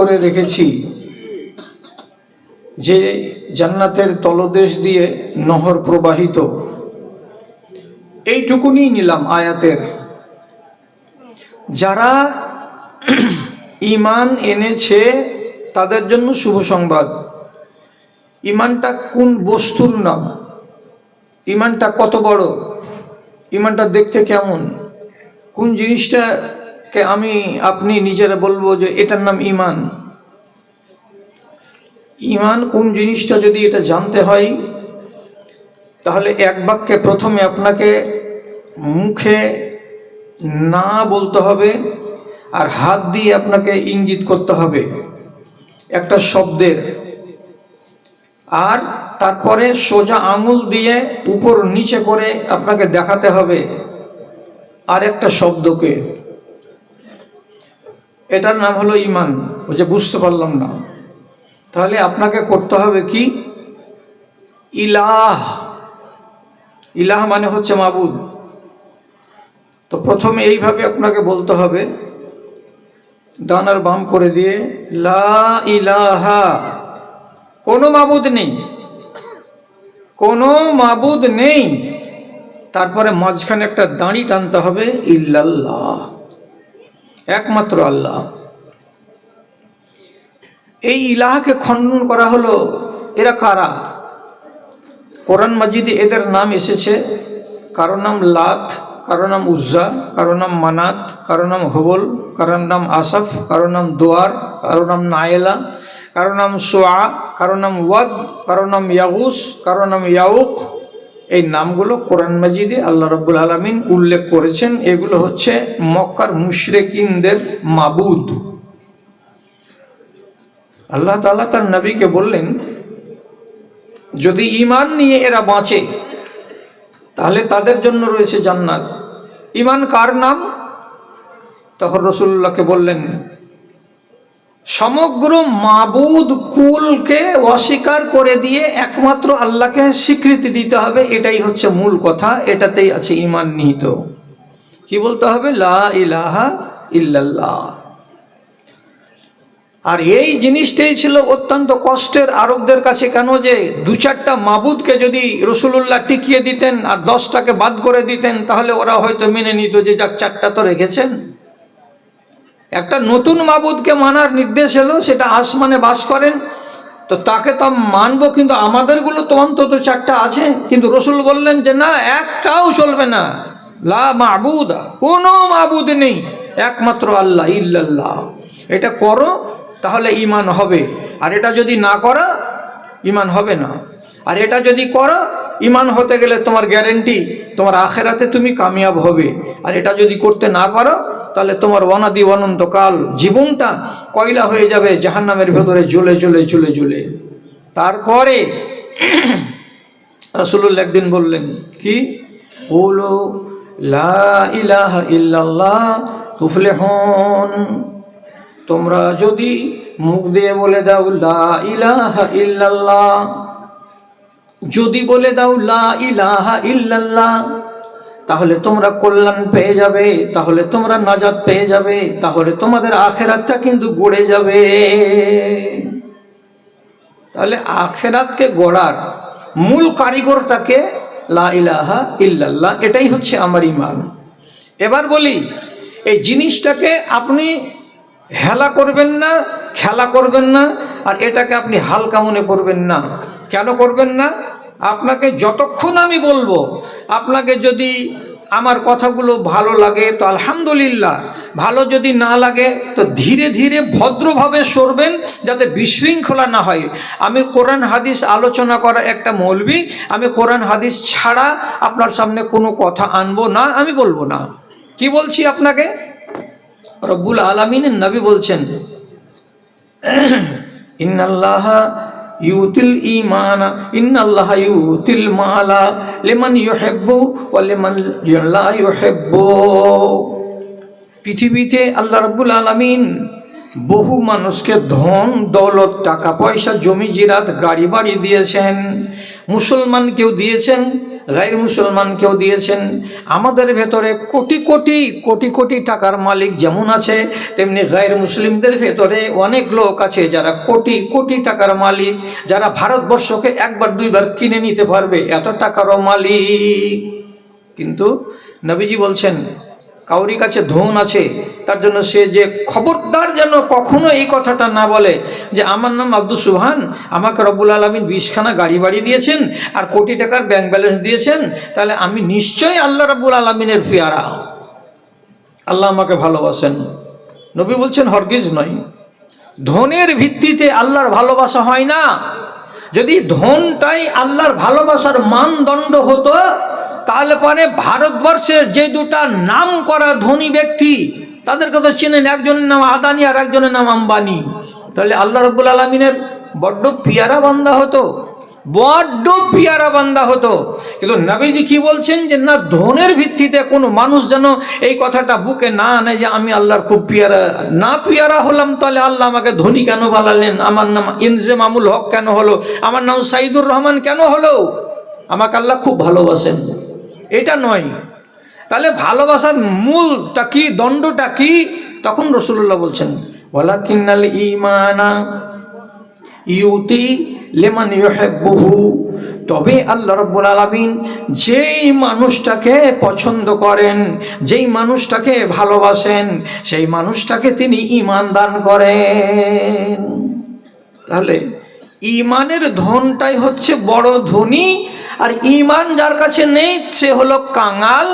করে রেখেছি যে জান্নাতের তলদেশ দিয়ে নহর প্রবাহিত। এইটুকুনি নিলাম আয়াতের। যারা ইমান এনেছে, তাদের জন্য শুভ সংবাদ। ইমানটা কোন বস্তুর নাম? ইমানটা কত বড়? ইমানটা দেখতে কেমন? কোন জিনিসটাকে আমি আপনি নিজেরা বলব যে এটার নাম ইমান। ইমান কোন জিনিসটা যদি এটা জানতে হয়, তাহলে এক বাক্যে প্রথমে আপনাকে মুখে না বলতে হবে আর হাত দিয়ে আপনাকে ইঙ্গিত করতে হবে একটা শব্দের। আর তারপরে সোজা আঙুল দিয়ে উপর নিচে করে আপনাকে দেখাতে হবে আর একটা শব্দকে। এটার নাম হলো ইমান ও যে বুঝতে পারলাম না। তাহলে আপনাকে করতে হবে কি? ইলাহ। ইলাহ মানে হচ্ছে মাবুদ। তো প্রথমে এইভাবে আপনাকে বলতে হবে ডানার বাম করে দিয়ে, লা ইলাহা। কোনো মাবুদ নেই। কোনো মাবুদ নেই। তারপরে মাঝখানে একটা দাঁড়ি টানতে হবে, ইল্লাল্লাহ। একমাত্র আল্লাহ এই ইলাহাকে খণ্ডন করা হলো এরা কারা কোরআন মাজিদে এদের নাম এসেছে কারও নাম লাত কারও নাম উজ্জা কারও নাম মানাত কারও নাম হবল কারোর নাম আসাফ কারও নাম দোয়ার কারও নাম নায়েলা কারও নাম সোয়া কারও নাম ওয়াদ কারও নাম ইয়াগুস কারও নাম ইয়াউক নামগুলো কোরআন মাজিদে আল্লাহ রব্বুল আলমিন উল্লেখ করেছেন। এগুলো হচ্ছে মক্কার মুশরেকিনদের মাবুদ। আল্লাহ তালা তার নবীকে বললেন, যদি ইমান নিয়ে এরা বাঁচে, তাহলে তাদের জন্য রয়েছে জান্নাত। ইমান কার নাম? তখন রসুল্লাহকে বললেন সমগ্র মাবুদ কুলকে অস্বীকার করে দিয়ে একমাত্র আল্লাহকে স্বীকৃতি দিতে হবে, এটাই হচ্ছে মূল কথা, এটাতেই আছে ইমান নিহিত। কি বলতে হবে? লা ইলাহা ইল্লাল্লাহ। আর এই জিনিসটাই ছিল অত্যন্ত কষ্টের আরবদের কাছে কেন যে দু চারটা মাবুদকে যদি রসুলুল্লাহ টিকিয়ে দিতেন আর দশটাকে বাদ করে দিতেন, তাহলে ওরা হয়তো মেনে নিত যে যাক, চারটা তো রেখেছেন। একটা নতুন মাবুদকে মানার নির্দেশ এলো, সেটা আসমানে বাস করেন। তো তাকে তো মানবো, কিন্তু আমাদেরগুলো তো অন্তত চারটা আছে। কিন্তু রসুল বললেন যে, না, একটাও চলবে না। লা মাবুদ, কোনো মাবুদ নেই। একমাত্র আল্লাহ, ইল্লাল্লাহ। এটা করো, তাহলে ইমান হবে। আর এটা যদি না করো ইমান হবে না। আর এটা যদি করো ইমান হতে গেলে তোমার গ্যারেন্টি তোমার আখেরাতে তুমি কামিয়াব হবে। আর এটা যদি করতে না পারো তাহলে তোমার অনাদি অনন্তকাল জীবনটা কয়লা হয়ে যাবে জাহান্নামের ভেতরে জ্বলে জ্বলে জ্বলে জ্বলে। তারপরে রসুল্লাহ একদিন বললেন, কি? বলো ইলাহা ইল্লাল্লাহ তুফলেহন। তোমরা যদি মুখ দিয়ে বলে দাও লা ইলাহা যদি বলে দাও লা ইলাহা তাহলে তোমরা কল্যাণ পেয়ে যাবে, তাহলে তোমরা নাজাদ পেয়ে যাবে, তাহলে তোমাদের আখেরাতটা কিন্তু গড়ে যাবে। তাহলে আখেরাতকে গড়ার মূল কারিগরটাকে লা ইলাহা ইল্লাল্লাহ, এটাই হচ্ছে আমার ইমান এবার বলি, এই জিনিসটাকে আপনি হেলা করবেন না, খেলা করবেন না, আর এটাকে আপনি হালকা মনে করবেন না। কেন করবেন না? আপনাকে যতক্ষণ আমি বলব, আপনাকে যদি আমার কথাগুলো ভালো লাগে, তো আলহামদুলিল্লাহ। ভালো যদি না লাগে, তো ধীরে ধীরে ভদ্রভাবে সরবেন যাতে বিশৃঙ্খলা না হয়। আমি কোরআন হাদিস আলোচনা করা একটা মৌলবি, আমি কোরআন হাদিস ছাড়া আপনার সামনে কোনো কথা আনব না, আমি বলব না। কি বলছি আপনাকে? রব্বুল আলমিনের নবী বলছেন, ইন্নাল্লাহ ইউতিল ইমানা ইন্নাল্লাহ ইউতিল মালা, লিমান ইউহিব্বু ওয়া লিমান লা ইউহিব্বু। পৃথিবীতে আল্লাহ রাব্বুল আলামিন বহু মানুষকে ধন, দৌলত, টাকা পয়সা, জমি, জিরাত গাড়ি বাড়ি দিয়েছেন। মুসলমান কেউ দিয়েছেন? গাইর মুসলমানকেও দিয়েছেন? আমাদের ভেতরে কোটি কোটি কোটি কোটি টাকার মালিক যেমন আছে, তেমনি গাইর মুসলিমদের ভেতরে অনেক লোক আছে যারা কোটি কোটি টাকার মালিক, যারা ভারতবর্ষকে একবার দুইবার কিনে নিতে পারবে। এত টাকারও মালিক। কিন্তু নবীজি বলছেন কাউরি কাছে ধন আছে, তার জন্য সে যে খবরদার যেন কখনো এই কথাটা না বলে যে, আমার নাম আব্দুল সুবহান, আমাকে রব্বুল আলমিন বিশখানা গাড়ি বাড়ি দিয়েছেন আর কোটি টাকার ব্যাংক ব্যালেন্স দিয়েছেন, তাহলে আমি নিশ্চয়ই আল্লাহ রব্বুল আলমিনের ফিয়ারা আল্লাহ আমাকে ভালোবাসেন। নবী বলছেন, হরগিজ নয়। ধনের ভিত্তিতে আল্লাহর ভালোবাসা হয় না। যদি ধনটাই আল্লাহর ভালোবাসার মানদণ্ড হতো তাহলে পরে ভারতবর্ষের যে দুটা নাম করা ধনী ব্যক্তি, তাদেরকে তো চেনেন, একজনের নাম আদানি আর একজনের নাম আম্বানি। তাহলে আল্লাহ রব্বুল আলমিনের বড্ড পিয়ারা বান্দা হতো, বড্ড পিয়ারা বান্দা হতো। কিন্তু নবীজি কি বলছেন যে, না, ধনের ভিত্তিতে কোনো মানুষ যেন এই কথাটা বুকে না আনে যে, আমি আল্লাহর খুব পিয়ারা, না পিয়ারা হলাম, তাহলে আল্লাহ আমাকে ধনী কেন বানালেন? আমার নাম ইনজে মামুল হক কেন হলো? আমার নাম সাইদুর রহমান কেন হলো? আমাকে আল্লাহ খুব ভালোবাসেন। এটা নয়। তাহলে ভালোবাসার মূলটা কি, দণ্ডটা কি? তখন রসুল্লাহ বলছেন বলা কিন্নাল ইমানা ইউতি লেমান ইহেব্বহু তবে আল্লাহ রব্বুল আলমিন যেই মানুষটাকে পছন্দ করেন, যেই মানুষটাকে ভালোবাসেন, সেই মানুষটাকে তিনি ইমান দান করেন। তাহলে ইমানের ধনটাই হচ্ছে বড় ধনী আর ইমান যার কাছে নেই, সে হলো কাঙাল।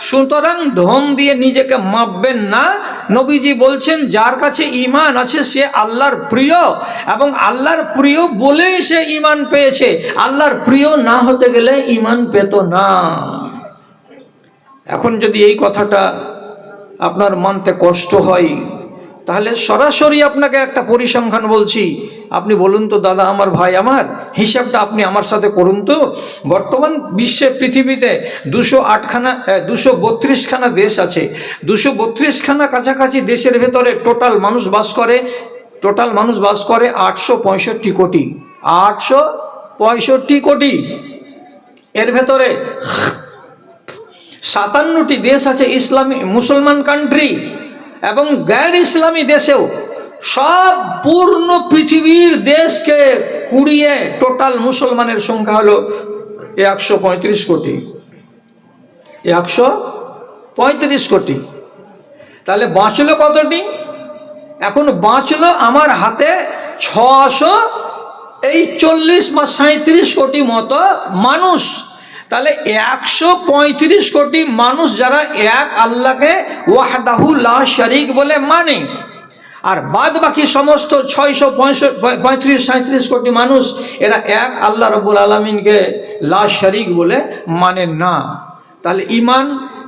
সুতরাং ধন দিয়ে নিজেকে মাপবেন না। নবীজি বলছেন, যার কাছে ইমান আছে, সে আল্লাহর প্রিয়। এবং আল্লাহর প্রিয় বলেই সে ইমান পেয়েছে। আল্লাহর প্রিয় না হতে গেলে ইমান পেত না। এখন যদি এই কথাটা আপনার মানতে কষ্ট হয় তাহলে সরাসরি আপনাকে একটা পরিসংখ্যান বলছি। আপনি বলুন তো, দাদা আমার ভাই আমার, হিসাবটা আপনি আমার সাথে করুন তো। বর্তমান বিশ্বে পৃথিবীতে দুশো আটখানা দুশো বত্রিশখানা দেশ আছে। দুশো বত্রিশখানা কাছাকাছি দেশের ভেতরে টোটাল মানুষ বাস করে, টোটাল মানুষ বাস করে আটশো পঁয়ষট্টি কোটি। আটশো পঁয়ষট্টি কোটি। এর ভেতরে সাতান্নটি দেশ আছে ইসলামী মুসলমান কান্ট্রি এবং গ্যার ইসলামী দেশেও সব পূর্ণ পৃথিবীর দেশকে কুড়িয়ে টোটাল মুসলমানের সংখ্যা হলো একশো পঁয়ত্রিশ কোটি। একশো পঁয়ত্রিশ কোটি। তাহলে বাঁচলো কতটি? এখন বাঁচলো আমার হাতে ছশো এই চল্লিশ বা সাঁত্রিশ কোটি মতো মানুষ। তাহলে একশো পঁয়ত্রিশ কোটি মানুষ যারা এক আল্লাহকে ওয়াহদাহু লা শরিক বলে মানে। আর বাদ বাকি সমস্ত ছয়শো পঁয়ত্রিশ সাঁত্রিশ কোটি মানুষ এরা এক আল্লাহ রবুল আলমিনকে লা শরিক বলে মানে না। তাহলে ইমান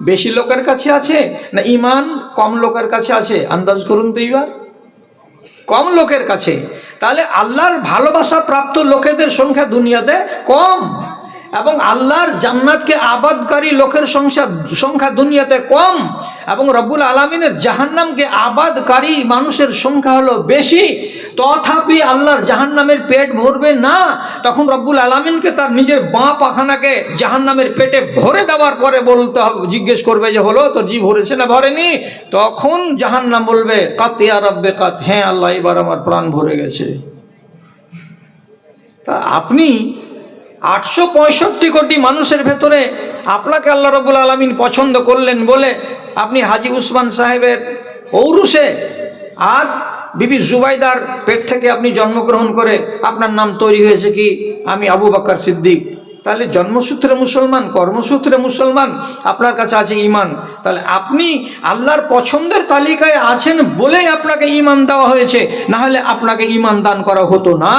বেশি লোকের কাছে আছে না ইমান কম লোকের কাছে আছে? আন্দাজ করুন তো এবার কম লোকের কাছে। তাহলে আল্লাহর ভালোবাসা প্রাপ্ত লোকেদের সংখ্যা দুনিয়াতে কম। এবং আল্লাহর জান্নাতকে আবাদকারী লোকের সংখ্যা সংখ্যা দুনিয়াতে কম এবং রব্বুল আলমিনের জাহান্নামকে আবাদকারী মানুষের সংখ্যা হলো বেশি। তথাপি আল্লাহর জাহান্নামের পেট ভরবে না। তখন রব্বুল আলমিনকে তার নিজের বাঁ পাখানাকে জাহান্নামের পেটে ভরে দেওয়ার পরে বলতে হবে জিজ্ঞেস করবে যে, হলো, তোর জি ভরেছে না ভরেনি? তখন জাহান্নাম বলবে কাতিয়া রব্বে কাত। হ্যাঁ আল্লাহ, এবার আমার প্রাণ ভরে গেছে। তা আপনি আটশো পঁয়ষট্টি কোটি মানুষের ভেতরে আপনাকে আল্লাহ রবুল আলমিন পছন্দ করলেন বলে আপনি হাজি উসমান সাহেবের ঔরুসে আর বিবি জুবাইদার পেট থেকে আপনি জন্মগ্রহণ করে আপনার নাম তৈরি হয়েছে কি? আমি আবু বাক্কার সিদ্দিক। তাহলে জন্মসূত্রে মুসলমান, কর্মসূত্রে মুসলমান, আপনার কাছে আছে ইমান তাহলে আপনি আল্লাহর পছন্দের তালিকায় আছেন বলেই আপনাকে ইমান দেওয়া হয়েছে। না হলে আপনাকে ইমান দান করা হতো না।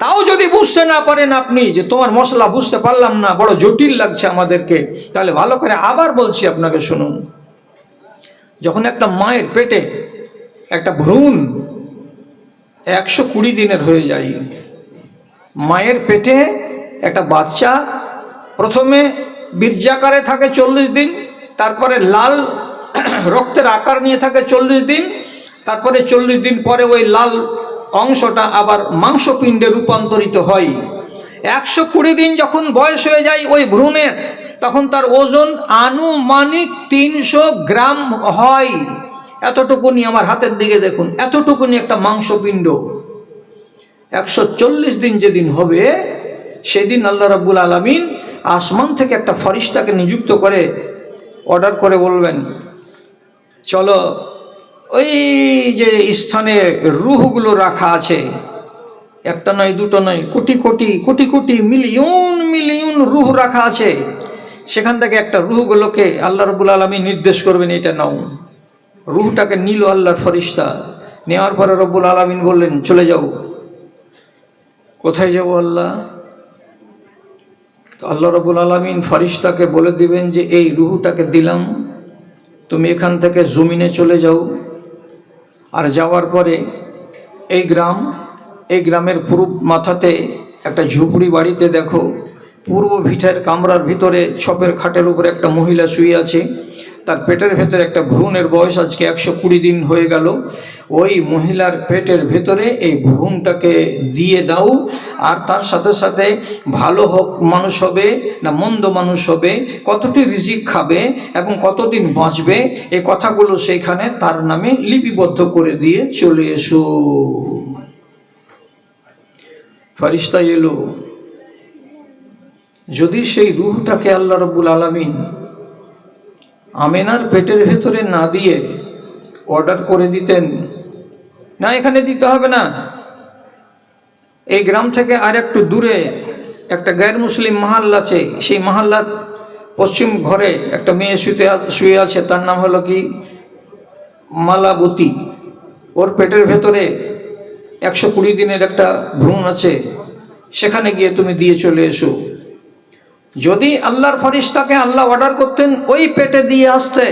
তাও যদি বুঝতে না পারেন আপনি যে তোমার মশলা বুঝতে পারলাম না, বড় জটিল লাগছে আমাদেরকে, তাহলে ভালো করে আবার বলছি আপনাকে শুনুন। যখন একটা মায়ের পেটে একটা ভ্রূণ একশো কুড়ি দিনের হয়ে যায়, মায়ের পেটে একটা বাচ্চা প্রথমে বীর্যাকারে থাকে চল্লিশ দিন, তারপরে লাল রক্তের আকার নিয়ে থাকে চল্লিশ দিন, তারপরে চল্লিশ দিন পরে ওই লাল অংশটা আবার মাংসপিণ্ডে রূপান্তরিত হয়। একশো কুড়ি দিন যখন বয়স হয়ে যায় ওই ভ্রূণের, তখন তার ওজন আনুমানিক তিনশো গ্রাম হয়। এতটুকুনি আমার হাতের দিকে দেখুন, এতটুকুনি একটা মাংসপিণ্ড। একশো চল্লিশ দিন যেদিন হবে, সেদিন আল্লাহ রাব্বুল আলমিন আসমান থেকে একটা ফরিস্তাকে নিযুক্ত করে অর্ডার করে বলবেন, চলো ওই যে স্থানে রুহগুলো রাখা আছে, একটা নয়, দুটো নয়, কোটি কোটি কোটি কোটি, মিলিয়ন মিলিয়ন রুহ রাখা আছে। সেখান থেকে একটা রুহগুলোকে আল্লাহ রবুল আলমী নির্দেশ করবেন, এটা নাও। রুহটাকে নিল আল্লাহর ফরিস্তা। নেওয়ার পরে রব্বুল আলমিন বললেন, চলে যাও। কোথায় যাব আল্লাহ? তো আল্লাহ রবুল আলমিন ফরিস্তাকে বলে দিবেন যে, এই রুহুটাকে দিলাম। তুমি এখান থেকে জমিনে চলে যাও। আর যাওয়ার পরে এই গ্রাম, এই গ্রামের পূর্ব মাথাতে একটা ঝুপড়ি বাড়িতে দেখো, পূর্ব ভিটের কামরার ভিতরে ছপের খাটের উপরে একটা মহিলা শুয়ে আছে। তার পেটের ভেতরে একটা ভ্রূণের বয়স আজকে একশো কুড়ি দিন হয়ে গেল। ওই মহিলার পেটের ভেতরে এই ভ্রূণটাকে দিয়ে দাও, আর তার সাথে সাথে ভালো হোক মানুষ হবে না মন্দ মানুষ হবে, কতটি রিজিক খাবে এবং কতদিন বাঁচবে এই কথাগুলো সেইখানে তার নামে লিপিবদ্ধ করে দিয়ে চলে এসো। ফারিস্তা এলো, যদি সেই রুহটাকে আল্লাহ রব্বুল আলমিন আমেনার পেটের ভেতরে না দিয়ে অর্ডার করে দিতেন। না, এখানে দিতে হবে না। এই গ্রাম থেকে আর একটু দূরে একটা গ্যার মুসলিম মাহাল আছে। সেই মাহাল্লার পশ্চিম ঘরে একটা মেয়ে শুতে শুয়ে আছে, তার নাম হলো কি? মালাবতী। ওর পেটের ভেতরে একশো কুড়ি দিনের একটা ভ্রূণ আছে। সেখানে গিয়ে তুমি দিয়ে চলে এসো। যদি আল্লাহর ফরিস্তাকে আল্লাহ অর্ডার করতেন, ওই পেটে দিয়ে আসতে।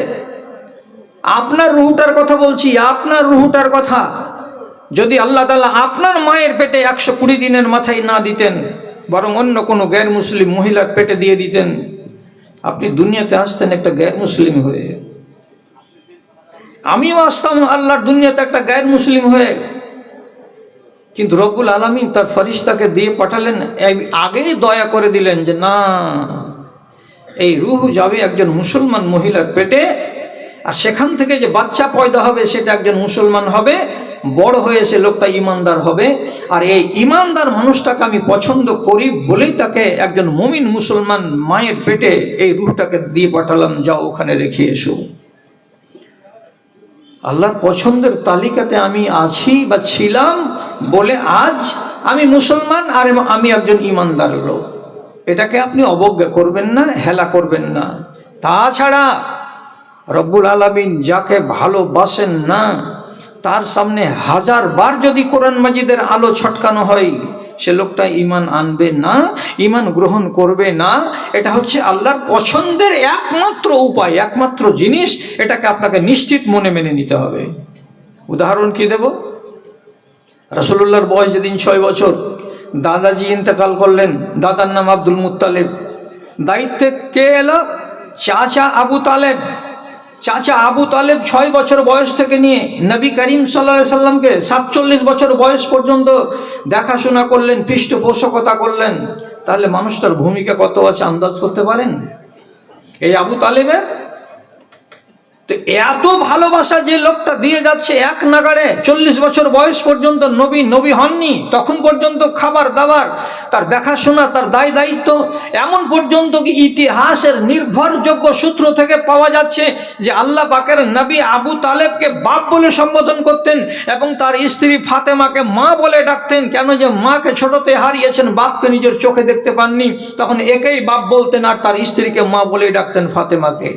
আপনার রুহুটার কথা বলছি, আপনার রুহুটার কথা। যদি আল্লাহ তালা আপনার মায়ের পেটে একশো কুড়ি দিনের মাথায় না দিতেন, বরং অন্য কোনো গ্যার মুসলিম মহিলার পেটে দিয়ে দিতেন, আপনি দুনিয়াতে আসতেন একটা গ্যার মুসলিম হয়ে। আমিও আসতাম আল্লাহর দুনিয়াতে একটা গ্যার মুসলিম হয়ে। কিন্তু রব্বুল আলমিন তার ফরিস্তাকে দিয়ে পাঠালেন আগেই দয়া করে দিলেন যে না, এই রুহ যাবে একজন মুসলমান মহিলার পেটে, আর সেখান থেকে যে বাচ্চা পয়দা হবে সেটা একজন মুসলমান হবে, বড় হয়ে সে লোকটা ইমানদার হবে, আর এই ইমানদার মানুষটাকে আমি পছন্দ করি বলেই তাকে একজন মমিন মুসলমান মায়ের পেটে এই রুহটাকে দিয়ে পাঠালাম, যাও ওখানে রেখে এসো। আল্লাহর পছন্দের তালিকাতে আমি আছি বা ছিলাম বলে, আজ আমি মুসলমান আর আমি একজন ইমানদার লোক। এটাকে আপনি অবজ্ঞা করবেন না, হেলা করবেন না। তাছাড়া রব্বুল আলমিন যাকে ভালোবাসেন না, তার সামনে হাজার বার যদি কোরআন মাজিদের আলো ছটকানো হয়, সে লোকটা ইমান আনবে না ইমান গ্রহণ করবে না। এটা হচ্ছে আল্লাহর পছন্দের একমাত্র উপায়, একমাত্র জিনিস। এটাকে আপনাকে নিশ্চিত মনে মেনে নিতে হবে। উদাহরণ কি দেব? রসুল্লাহর বয়স যেদিন ছয় বছর, দাদাজি ইন্তেকাল করলেন, দাদার নাম আব্দুল মুত্তালেব। দায়িত্বে কে এলো? চাচা আবু তালেব। চাচা আবু তালেব ছয় বছর বয়স থেকে নিয়ে নবী করিম সাল্লা সাল্লামকে সাতচল্লিশ বছর বয়স পর্যন্ত দেখাশোনা করলেন, পৃষ্ঠপোষকতা করলেন। তাহলে মানুষটার ভূমিকা কত আছে, আন্দাজ করতে পারেন? এই আবু তালেবের তো এত ভালোবাসা যে লোকটা দিয়ে যাচ্ছে এক নাগাড়ে চল্লিশ বছর বয়স পর্যন্ত নবী নবী হননি, তখন পর্যন্ত খাবার দাবার, তার দেখাশোনা, তার দায় দায়িত্ব, এমন পর্যন্ত কি ইতিহাসের নির্ভরযোগ্য সূত্র থেকে পাওয়া যাচ্ছে যে আল্লাহ পাকের নবী আবু তালেবকে বাপ বলে সম্বোধন করতেন এবং তার স্ত্রী ফাতেমাকে মা বলে ডাকতেন। কেন যে মাকে ছোটতে হারিয়েছেন, বাপকে নিজের চোখে দেখতে পাননি। তখন একেই বাপ বলতেন আর তার স্ত্রীকে মা বলেই ডাকতেন ফাতেমাকে।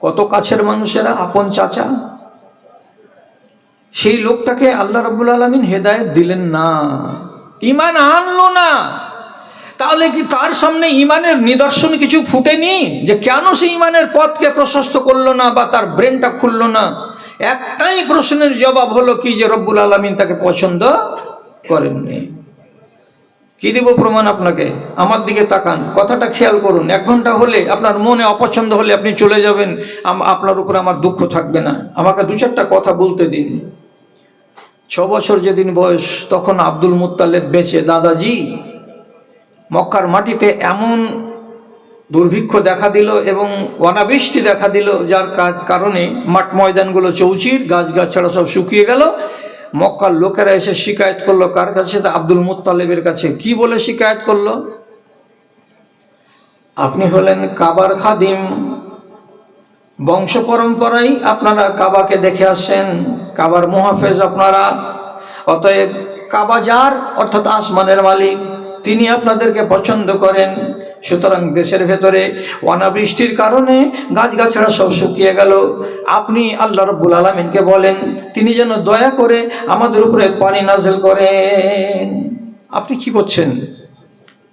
কত কাছের মানুষেরা আপন চাচা? সেই লোকটাকে আল্লাহ রব্বুল আলমিন হেদায়ত দিলেন না। ইমান আনলো না। তাহলে কি তার সামনে ইমানের নিদর্শন কিছু ফুটেনি? যে কেন সে ইমানের পথকে প্রশস্ত করল না বা তার ব্রেনটা খুললো না? একটাই প্রশ্নের জবাব হলো কি যে রব্বুল আলমিন তাকে পছন্দ করেননি। কি দিব প্রমাণ আপনাকে? আমার দিকে তাকান, কথাটা খেয়াল করুন। এক ঘণ্টা হলে আপনার মনে অপছন্দ হলে আপনি চলে যাবেন। আপনার উপরে আমার দুঃখ থাকবে না। আমাকে দু চারটা কথা বলতে দিন। ছ বছর যেদিন বয়স, তখন আব্দুল মুত্তালেব বেঁচে। দাদাজি, মক্কার মাটিতে এমন দুর্ভিক্ষ দেখা দিল এবং অনাবৃষ্টি দেখা দিল, যার কারণে মাঠ ময়দানগুলো চৌচির গাছ গাছড়া সব শুকিয়ে গেল। মক্কার লোকেরা এসে শিকায়ত করল। কার কাছে? আব্দুল মুত্তালেবের কাছে। কি বলে শিকায়ত করল? আপনি হলেন কাবার খাদিম। বংশ পরম্পরায় আপনারা কাবাকে দেখে আসছেন। কাবার মুহাফেজ আপনারা। অতএব কাবা যার, অর্থাৎ আসমানের মালিক, তিনি আপনাদেরকে পছন্দ করেন। সুতরাং দেশের ভেতরে অনাবৃষ্টির কারণে গাছগাছড়া সব শুকিয়ে গেল। আপনি আল্লাহ রব্বুল আলমিনকে বলেন, তিনি যেন দয়া করে আমাদের উপরে পানি নাজেল করেন। আপনি কি করছেন?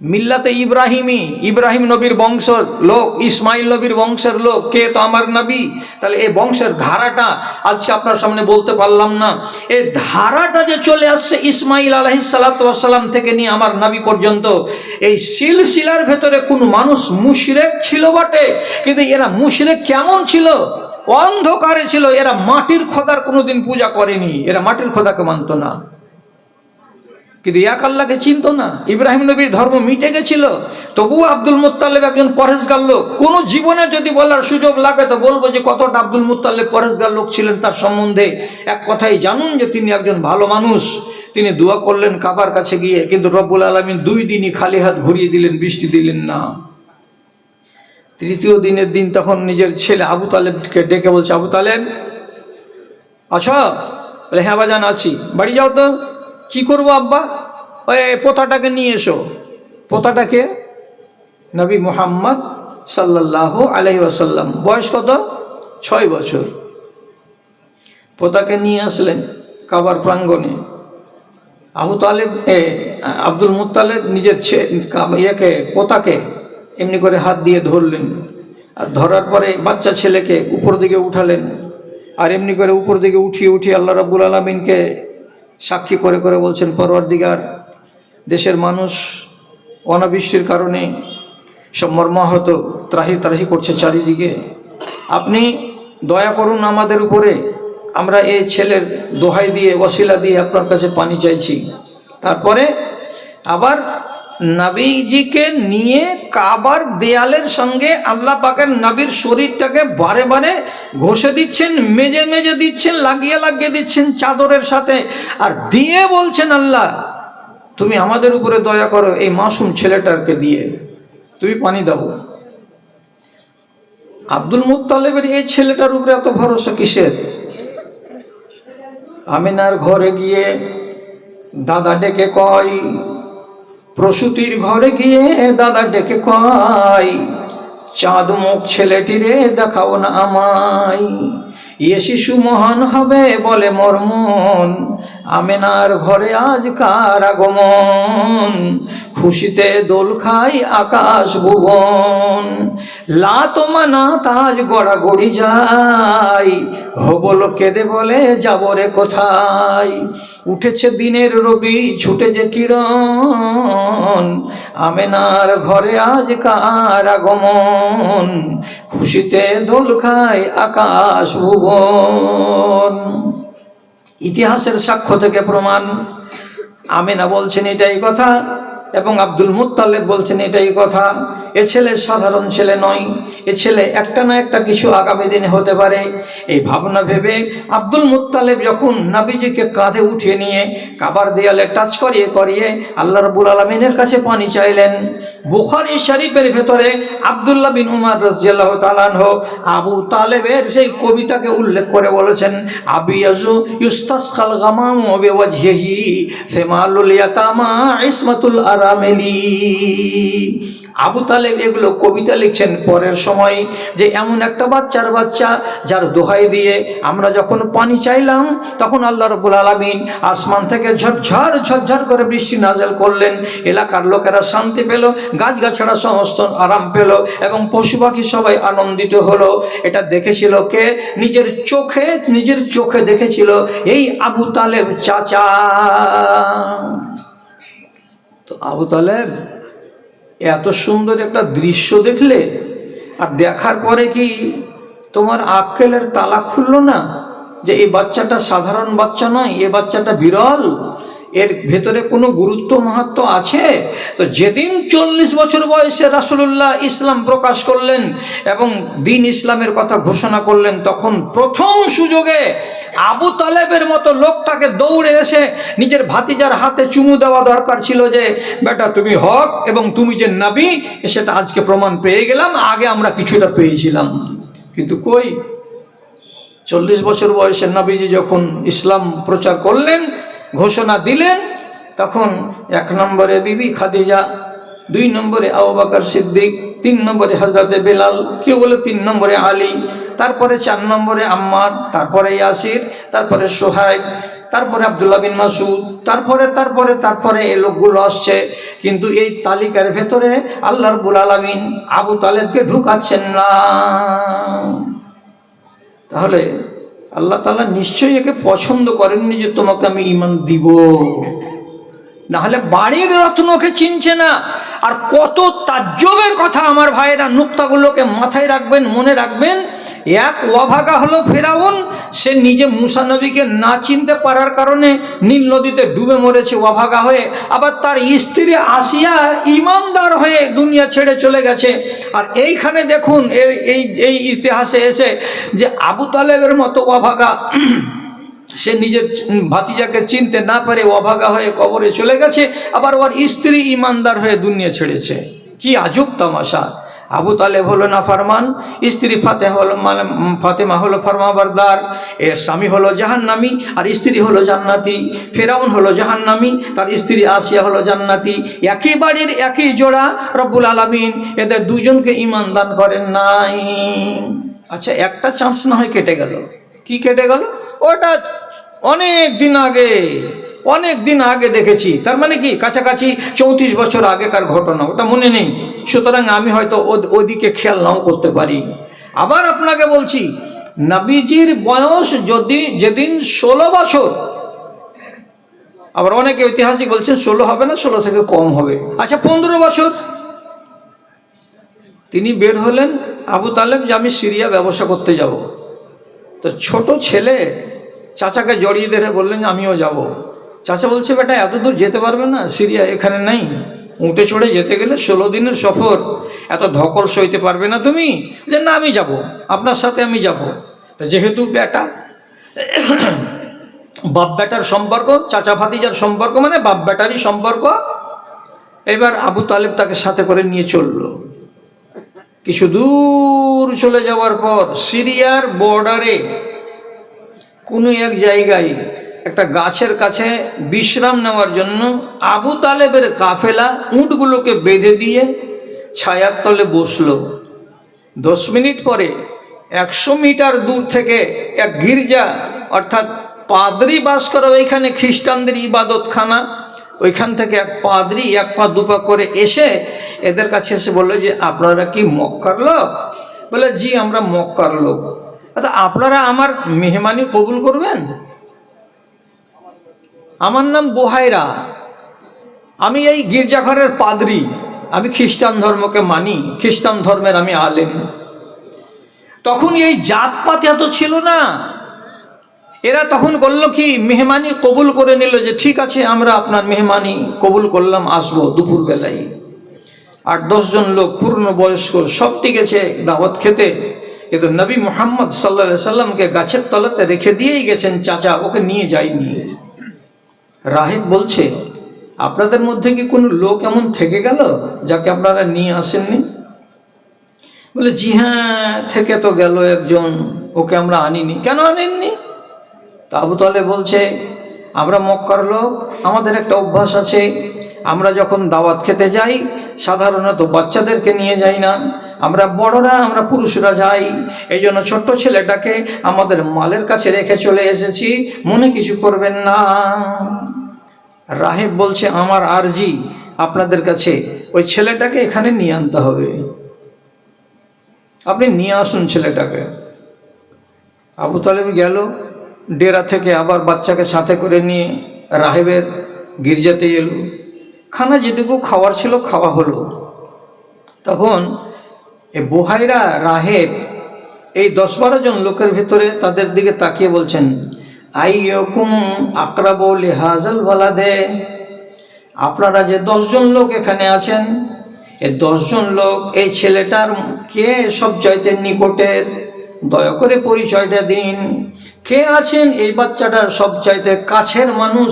মিল্লাতে ইব্রাহিমই ইব্রাহিম নবীর বংশের লোক, ইসমাইল নবীর বংশের লোক, কে তো আমার নবী? তাহলে এই বংশের ধারাটা আজকে আপনার সামনে বলতে পারলাম না। এই ধারাটা যে চলে আসছে ইসমাইল আলহি সালাতাম থেকে নিয়ে আমার নবী পর্যন্ত, এই সিলসিলার ভেতরে কোন মানুষ মুশরেক ছিল বটে? কিন্তু এরা মুশরেক কেমন ছিল? অন্ধকারে ছিল। এরা মাটির খোদার কোনোদিন পূজা করেনি। এরা মাটির খোদাকে মানতো না। কিন্তু এক আল্লাহকে চিনত না। ইব্রাহিম নবীর ধর্ম মিটে গেছিল। তবুও আব্দুল মুত্তালেব একজন পরেশগার লোক। কোনো জীবনে যদি বলার সুযোগ লাগে তো বলব যে কতটা আব্দুল মুত্তালেব পরেশগার লোক ছিলেন তার সম্বন্ধে এক কথাই জানুন যে তিনি একজন ভালো মানুষ। তিনি দোয়া করলেন কাবার কাছে গিয়ে, কিন্তু রব্বুল আলমিন দুই দিনই খালি হাত ঘুরিয়ে দিলেন, বৃষ্টি দিলেন না। তৃতীয় দিনের দিন তখন নিজের ছেলে আবু তালেবকে ডেকে বলছে, আবু তালেব আচ্ছা বলে হ্যাঁ বাজান, আছি। বাড়ি যাও তো। কি করব আব্বা? ওই পোতাটাকে নিয়ে এসো। পোতাটাকে নবী মোহাম্মদ সাল্লাহ আলহি আসাল্লাম বয়স কত? ছয় বছর। পোতাকে নিয়ে আসলেন কাবার প্রাঙ্গণে। আবু তালেব এ, আব্দুল মুতালেব নিজের ইয়েকে পোতাকে এমনি করে হাত দিয়ে ধরলেন। আর ধরার পরে বাচ্চা ছেলেকে উপর দিকে উঠালেন। আর এমনি করে উপর দিকে উঠিয়ে উঠিয়ে আল্লাহ রাবুল আলমিনকে সাক্ষী করে করে বলছেন পরওয়ার দিগার দেশের মানুষ অনাবৃষ্টির কারণে সব মর্মাহত, ত্রাহি ত্রাহি করছে চারিদিকে। আপনি দয়া করুন আমাদের উপরে, আমরা এই ছেলের দোহাই দিয়ে ওসিলা দিয়ে আপনার কাছে পানি চাইছি। তারপরে আবার নাবিজিকে নিয়ে কাবার দেয়ালের সঙ্গে আল্লাহ পাকের নাবির শরীরটাকে বারে বারে ঘষে দিচ্ছেন, মেজে মেজে দিচ্ছেন, লাগিয়ে লাগিয়ে দিচ্ছেন চাদরের সাথে আর দিয়ে বলছেন, আল্লাহ, তুমি আমাদের উপরে দয়া করো, এই মাসুম ছেলেটাকে দিয়ে তুমি পানি দাও। আব্দুল মুত্তালেবের এই ছেলেটার উপরে এত ভরসা কিসের? আমিনার ঘরে গিয়ে দাদা ডেকে কয় প্রসূতির ঘরে গিয়ে দাদা ডেকে কয়, চাঁদ মুখ ছেলেটিরে দেখাও না আমায়। এ শিশু মহান হবে বলে মর্মন। আমেনার ঘরে আজ কার আগমন? খুশিতে দোল খাই আকাশ ভুবন। লা তোমা লাতমানা তাজ গড়া গড়ি যাই হবল কেঁদে বলে, যাব রে কোথায়? উঠেছে দিনের রবি, ছুটে যে কিরণ। আমেনার ঘরে আজ কার আগমন? খুশিতে দোল খাই আকাশ ভুবন। ইতিহাসের সাক্ষ্য থেকে প্রমাণ। আমেনা বলছেন, এটাই কথা। এবং আব্দুল মুত্তালেব বলছেন, এটাই কথা। এ ছেলে সাধারণ ছেলে নয়। এ ছেলে একটা না একটা কিছু আগামী দিনে হতে পারে। এই ভাবনা ভেবে আব্দুল মুত্তালেব যখন নাবিজিকে কাঁধে উঠিয়ে নিয়ে কাবার দেয়ালে টাচ করিয়ে করিয়ে আল্লাহ রবুল আলমিনের কাছে পানি চাইলেন, বুখারি শরীফের ভেতরে আবদুল্লাহ বিন উমার রাজিয়াল্লাহ তালানহ আবু তালেবের সেই কবিতাকে উল্লেখ করে বলেছেন আবিয়াজু গামাম বিওয়াজহিহি সেমালুল ইয়াতামা ইসমাতুল আরামেলি আবু তালেব এগুলো কবিতা লিখছেন পরের সময় যে এমন একটা বাচ্চার বাচ্চা যার দোহাই দিয়ে আমরা যখন পানি চাইলাম, তখন আল্লাহ রবুল আলমিন আসমান থেকে ঝরঝর ঝরঝর করে বৃষ্টি নাজেল করলেন। এলাকার লোকেরা শান্তি পেল গাছগাছড়া সমস্ত আরাম পেল এবং পশু পাখি সবাই আনন্দিত হলো। এটা দেখেছিল কে? নিজের চোখে নিজের চোখে দেখেছিল এই আবু তালেব চাচা। আবু তালেব, এত সুন্দর একটা দৃশ্য দেখলে আর দেখার পরে কি তোমার আক্কেলের তালা খুললো না যে এই বাচ্চাটা সাধারণ বাচ্চা নয়, এ বাচ্চাটা বিরল? এর ভেতরে কোনো গুরুত্ব মাহাত্ম আছে? তো যেদিন চল্লিশ বছর বয়সে রাসুলুল্লাহ ইসলাম প্রকাশ করলেন এবং দিন ইসলামের কথা ঘোষণা করলেন, তখন প্রথম সুযোগে আবু তালেবের মতো লোকটাকে দৌড়ে এসে নিজের ভাতিজার হাতে চুমু দেওয়া দরকার ছিল যে, বেটা, তুমি হক এবং তুমি যে নাবি, সেটা আজকে প্রমাণ পেয়ে গেলাম, আগে আমরা কিছুটা পেয়েছিলাম। কিন্তু কই? চল্লিশ বছর বয়সের নবীজি যখন ইসলাম প্রচার করলেন ঘোষণা দিলেন, তখন এক নম্বরে বিবি খাদিজা, দুই নম্বরে আবু বকর সিদ্দিক, তিন নম্বরে হজরতে বেলাল, কেউ বলে তিন নম্বরে আলী, তারপরে চার নম্বরে আম্মার, তারপরে ইয়াসির, তারপরে সোহাইব, তারপরে আবদুল্লাহ বিন মাসুদ তারপরে তারপরে তারপরে এই লোকগুলো আসছে। কিন্তু এই তালিকার ভেতরে আল্লাহ রবুল আলমিন আবু তালেবকে ঢুকাচ্ছেন না। তাহলে আল্লাহ তালা নিশ্চয়ই একে পছন্দ করেননি যে তোমাকে আমি ইমান দিব। নাহলে বাড়ির রত্ন ওকে চিনছে না। আর কত তাজ্জবের কথা আমার ভাইয়েরা নুক্তাগুলোকে মাথায় রাখবেন, মনে রাখবেন, এক অভাগা হলো ফেরাউন, সে নিজে মুসা নবীকে না চিনতে পারার কারণে নীল নদীতে ডুবে মরেছে অভাগা হয়ে। আবার তার স্ত্রী আসিয়া ইমানদার হয়ে দুনিয়া ছেড়ে চলে গেছে। আর এইখানে দেখুন, এই এই ইতিহাসে এসে যে আবু তালেবের মতো অভাগা সে নিজের ভাতিজাকে চিনতে না পারে অভাগা হয়ে কবরে চলে গেছে, আবার ওর স্ত্রী ইমানদার হয়ে দুনিয়া ছেড়েছে। কি আজব তামাশা। আবু তালেব হলো না ফারমান, স্ত্রী ফাতে হলো মানে ফাতেমা হলো ফরমাবারদার, এর স্বামী হলো জাহান্নামি, আর স্ত্রী হলো জান্নাতি। ফেরাউন হলো জাহান্নামি, তার স্ত্রী আসিয়া হলো জান্নাতি। একই বাড়ির একই জোড়া, রব্বুল আলমিন, এদের দুজনকে ইমান দান করেন নাই। আচ্ছা একটা চান্স না হয় কেটে গেল। কি কেটে গেল? ওটা অনেক দিন আগে, অনেক দিন আগে দেখেছি। তার মানে কি? কাছাকাছি চৌত্রিশ বছর আগেকার ঘটনা, ওটা মনে নেই। সুতরাং আমি হয়তো ওদিকে খেয়াল নাও করতে পারি। আবার আপনাকে বলছি, নাবিজির বয়স যদি, যেদিন ষোলো বছর, আবার অনেকে ঐতিহাসিক বলছেন ষোলো হবে না, ষোলো থেকে কম হবে। আচ্ছা পনেরো বছর। তিনি বের হলেন, আবু তালেব যে আমি সিরিয়া ব্যবসা করতে যাব। তো ছোট ছেলে চাচাকে জড়িয়ে ধরে বললেন, আমিও যাব। চাচা বলছে, বেটা, এত দূর যেতে পারবে না, সিরিয়া এখানে নেই। উঁটে চড়ে যেতে গেলে ষোলো দিনের সফর। এত ধকল সইতে পারবে না তুমি? যে না, আমি যাব, আপনার সাথে আমি যাব। যেহেতু বেটা, বাপ বেটার সম্পর্ক, চাচা ভাতিজার সম্পর্ক মানে বাপ বেটারই সম্পর্ক, এবার আবু তালেব তাকে সাথে করে নিয়ে চলল। কিছু দূর চলে যাওয়ার পর সিরিয়ার বর্ডারে কোনো এক জায়গায় একটা গাছের কাছে বিশ্রাম নেওয়ার জন্য আবু তালেবের কাফেলা উঁটগুলোকে বেঁধে দিয়ে ছায়ার তলে বসল। দশ মিনিট পরে একশো মিটার দূর থেকে এক গির্জা, অর্থাৎ পাদরি বাস করে ওইখানে খ্রিস্টানদের ইবাদতখানা, ওইখান থেকে এক পাদরি এক পা দুপা করে এসে এদের কাছে এসে বলল যে, আপনারা কি মক্কার লোক? বলে, জি, আমরা মক্কার লোক। আচ্ছা আপনারা আমার মেহমানি কবুল করবেন? আমার নাম বোহাইরা। আমি এই গির্জাঘরের পাদরি। আমি খ্রিস্টান ধর্মকে মানি, খ্রিস্টান ধর্মের আমি আলেম। তখন এই জাতপাত এত ছিল না। এরা তখন বলল কি, মেহমানি কবুল করে নিল যে, ঠিক আছে, আমরা আপনার মেহমানি কবুল করলাম, আসব দুপুরবেলায়। আট দশজন লোক পূর্ণ বয়স্ক, সব টিকেছে দাওয়াত খেতে। কিন্তু নবী মোহাম্মদ সাল্লা সাল্লামকে গাছের তলাতে রেখে দিয়েই গেছেন, চাচা, ওকে নিয়ে যায়নি রাহেব বলছে, আপনাদের মধ্যে কি কোনো লোক এমন থেকে গেল যাকে আপনারা নিয়ে আসেননি? বলে, জি হ্যাঁ থেকে তো গেল একজন, ওকে আমরা আনিনি। কেন আনেননি? তা আবু তালে বলছে, আমরা মক্কার লোক, আমাদের একটা অভ্যাস আছে। আমরা যখন দাওয়াত খেতে যাই, সাধারণত বাচ্চাদেরকে নিয়ে যাই না। আমরা বড়রা, আমরা পুরুষরা যাই। এই জন্য ছোট্ট ছেলেটাকে আমাদের মালের কাছে রেখে চলে এসেছি। মনে কিছু করবেন না। রাহেব বলছে, আমার আরজি, আপনাদের কাছে ওই ছেলেটাকে এখানে নিয়ে আনতে হবে। আপনি নিয়ে আসুন ছেলেটাকে। আবু তালেব গেল, ডেরা থেকে আবার বাচ্চাকে সাথে করে নিয়ে রাহেবের গির্জাতে এলো। খানা যেটুকু খাওয়ার ছিল খাওয়া হলো। তখন এ বোহাইরা, রাহেব এই দশ বারো জন লোকের ভিতরে তাদের দিকে তাকিয়ে বলছেন, আইয়কুম আকরাবো লিহাজাল বালাদে আপনারা যে দশজন লোক এখানে আছেন এই দশজন লোক, এই ছেলেটার কে সব চাইতে নিকটের? দয়া করে পরিচয়টা দিন। কে আছেন এই বাচ্চাটার সব চাইতে কাছের মানুষ?